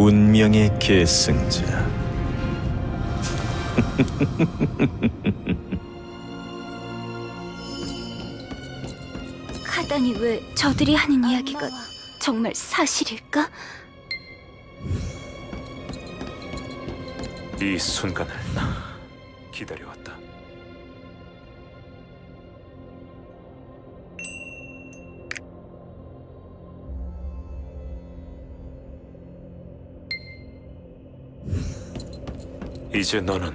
운명의 계승자. 카단이 왜 저들이 하는 이야기가 정말 사실일까? 이 순간을 기다려왔다. 이제 너는.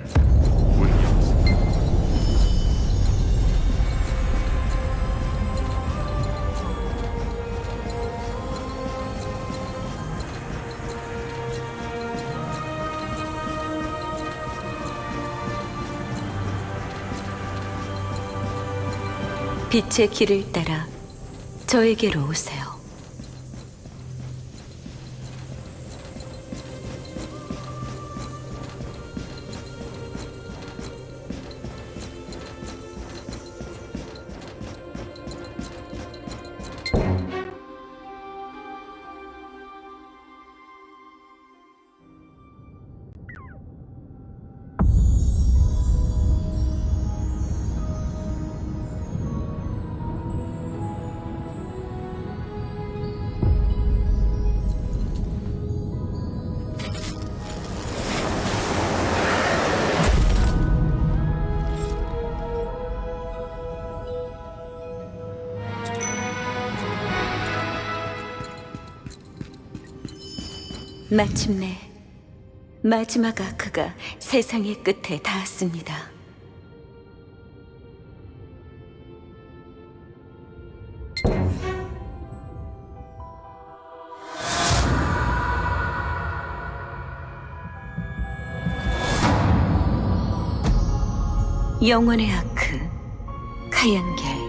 빛의 길을 따라 저에게로 오세요. 마침내 마지막 아크가 세상의 끝에 닿았습니다. 영원의 아크 카양겔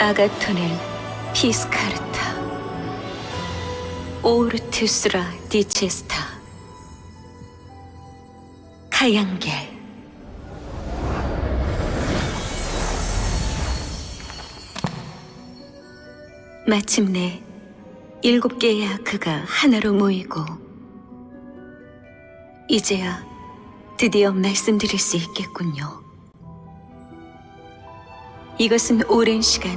아가토넬 피스카르타 오르투스라 디체스타 카양겔 마침내 일곱 개의 아크가 하나로 모이고 이제야 드디어 말씀드릴 수 있겠군요. 이것은 오랜 시간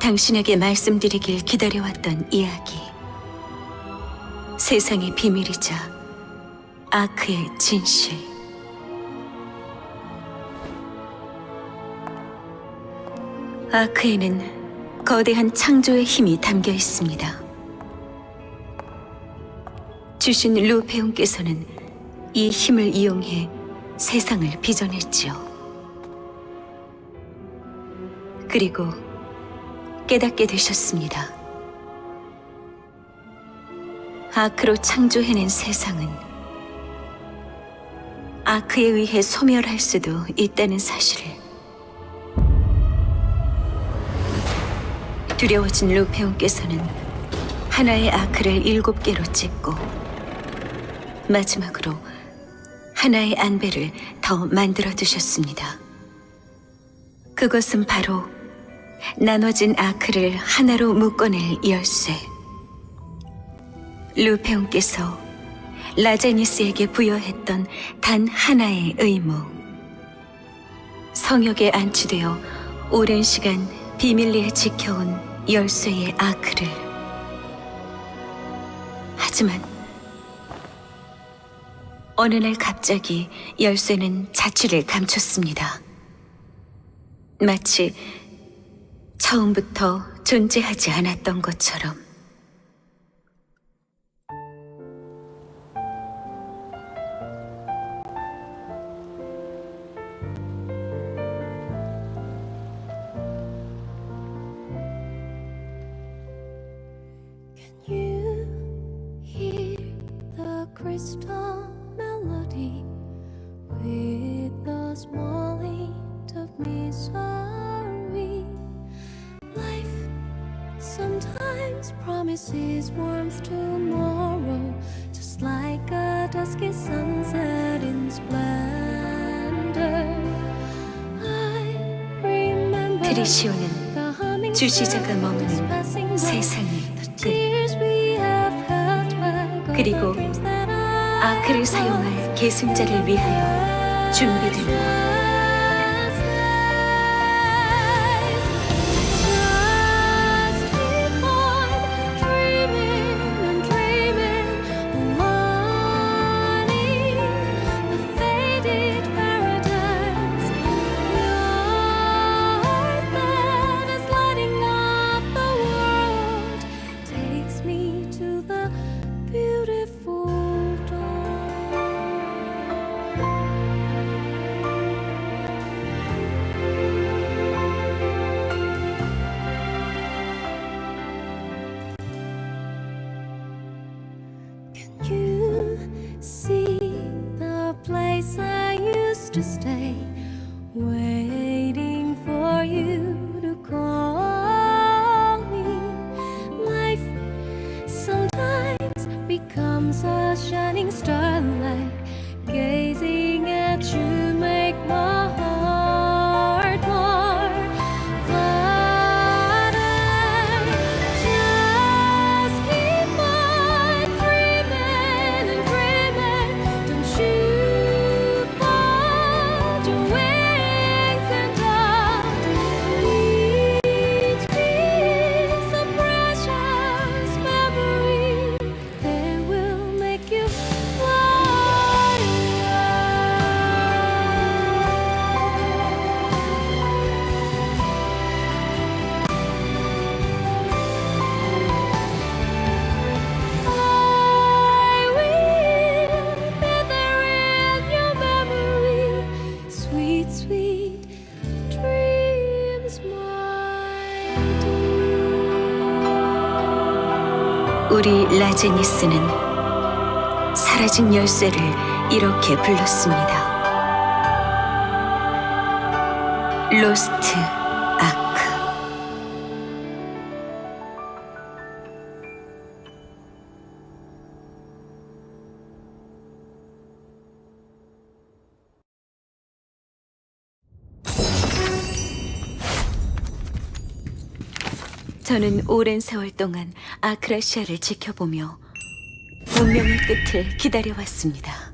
당신에게 말씀드리길 기다려왔던 이야기. 세상의 비밀이자 아크의 진실. 아크에는 거대한 창조의 힘이 담겨 있습니다. 주신 루페온께서는 이 힘을 이용해 세상을 빚어냈지요. 그리고 깨닫게 되셨습니다. 아크로 창조해낸 세상은 아크에 의해 소멸할 수도 있다는 사실을 두려워진 루페온께서는 하나의 아크를 일곱 개로 찍고 마지막으로 하나의 안배를 더 만들어 두셨습니다. 그것은 바로 나눠진 아크를 하나로 묶어낼 열쇠. 루페온께서 라제니스에게 부여했던 단 하나의 의무. 성역에 안치되어 오랜 시간 비밀리에 지켜온 열쇠의 아크를. 하지만 어느 날 갑자기 열쇠는 자취를 감췄습니다. 마치 처음부터 존재하지 않았던 것처럼. Sometimes promises warmth tomorrow, just like a dusky sunset in splendor. I remember 트리시오는 the humming 주시자가 머무는. 세상의 끝 그리고 아크를 사용할 계승자를 위하여 준비된 것. Shining starlight. Gazing 우리 라제니스는 사라진 열쇠를 이렇게 불렀습니다. 로스트 저는 오랜 세월 동안 아크라시아를 지켜보며 운명의 끝을 기다려왔습니다.